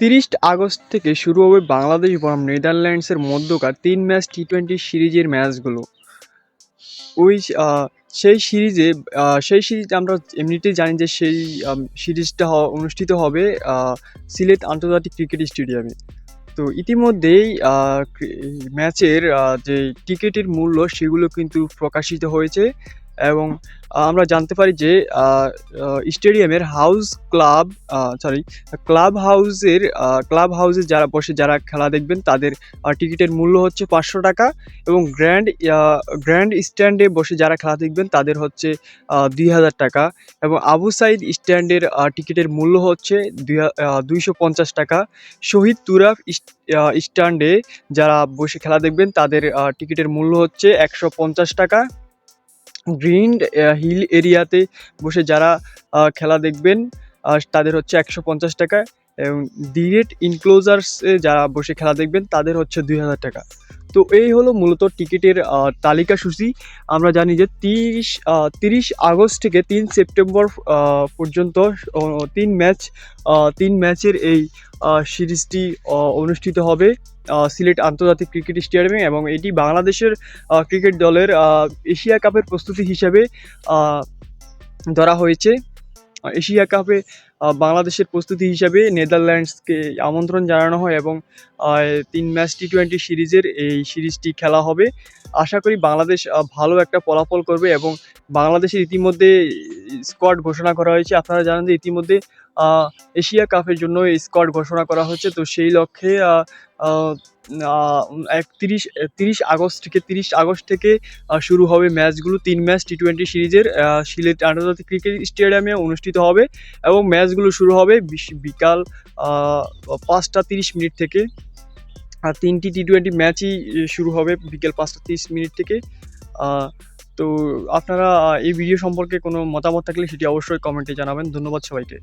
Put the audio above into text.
তিরিশ আগস্ট থেকে শুরু হবে বাংলাদেশ বনাম নেদারল্যান্ডসের মধ্যকার তিন ম্যাচ টি টোয়েন্টি সিরিজের ম্যাচগুলো। ওই সেই সিরিজে সেই সিরিজ আমরা এমনিতেই জানি যে সেই সিরিজটা অনুষ্ঠিত হবে সিলেট আন্তর্জাতিক ক্রিকেট স্টেডিয়ামে। তো ইতিমধ্যেই ম্যাচের যে টিকিটের মূল্য সেগুলো কিন্তু প্রকাশিত হয়েছে। এবং আমরা জানতে পারি যে স্টেডিয়ামের হাউস ক্লাব সরি ক্লাব হাউসের ক্লাব হাউসে যারা বসে যারা খেলা দেখবেন, তাদের টিকিটের মূল্য হচ্ছে পাঁচশো টাকা এবং গ্র্যান্ড গ্র্যান্ড স্ট্যান্ডে বসে যারা খেলা দেখবেন, তাদের হচ্ছে দুই হাজার টাকা এবং আবু সাইদ স্ট্যান্ডের টিকিটের মূল্য হচ্ছে দুইশো পঞ্চাশ টাকা। শহীদ তুরাফ স্ট্যান্ডে যারা বসে খেলা দেখবেন, তাদের টিকিটের মূল্য হচ্ছে একশো পঞ্চাশ টাকা। গ্রিন হিল এরিয়াতে বসে যারা খেলা দেখবেন তাদের হচ্ছে একশো পঞ্চাশ টাকা এবং ডিরেক্ট ইনক্লোজার্সে যারা বসে খেলা দেখবেন, তাদের হচ্ছে দুই হাজার টাকা। তো এই হলো মূলত টিকিটের আহ, তালিকা সূচি। আমরা জানি যে তিরিশ তিরিশ আগস্ট থেকে তিন সেপ্টেম্বর পর্যন্ত তিন ম্যাচ তিন ম্যাচের এই সিরিজটি অনুষ্ঠিত হবে সিলেট আন্তর্জাতিক ক্রিকেট স্টেডিয়ামে এবং এটি বাংলাদেশের ক্রিকেট দলের এশিয়া কাপের প্রস্তুতি হিসাবে ধরা হয়েছে। এশিয়া কাপে বাংলাদেশের প্রস্তুতি হিসাবে নেদারল্যান্ডসকে আমন্ত্রণ জানানো হয় এবং তিন ম্যাচ টি টোয়েন্টি সিরিজের এই সিরিজটি খেলা হবে। আশা করি বাংলাদেশ ভালো একটা ফলাফল করবে এবং বাংলাদেশের ইতিমধ্যে স্কোয়াড ঘোষণা করা হয়েছে। আপনারা জানেন যে ইতিমধ্যে এশিয়া কাপের জন্য স্কোয়াড ঘোষণা করা হচ্ছে। তো সেই লক্ষ্যে একত্রিশ তিরিশ আগস্ট থেকে, তিরিশ আগস্ট থেকে শুরু হবে ম্যাচগুলো। তিন ম্যাচ টি টোয়েন্টি সিরিজের সিলেট আন্তর্জাতিক ক্রিকেট স্টেডিয়ামে অনুষ্ঠিত হবে এবং ম্যাচগুলো শুরু হবে বিকাল পাঁচটা তিরিশ মিনিট থেকে। আর তিনটি টি টোয়েন্টি ম্যাচই শুরু হবে বিকেল পাঁচটা তিরিশ মিনিট থেকে। তো আপনারা এই ভিডিও সম্পর্কে কোনো মতামত থাকলে সেটি অবশ্যই কমেন্টে জানাবেন। ধন্যবাদ সবাইকে।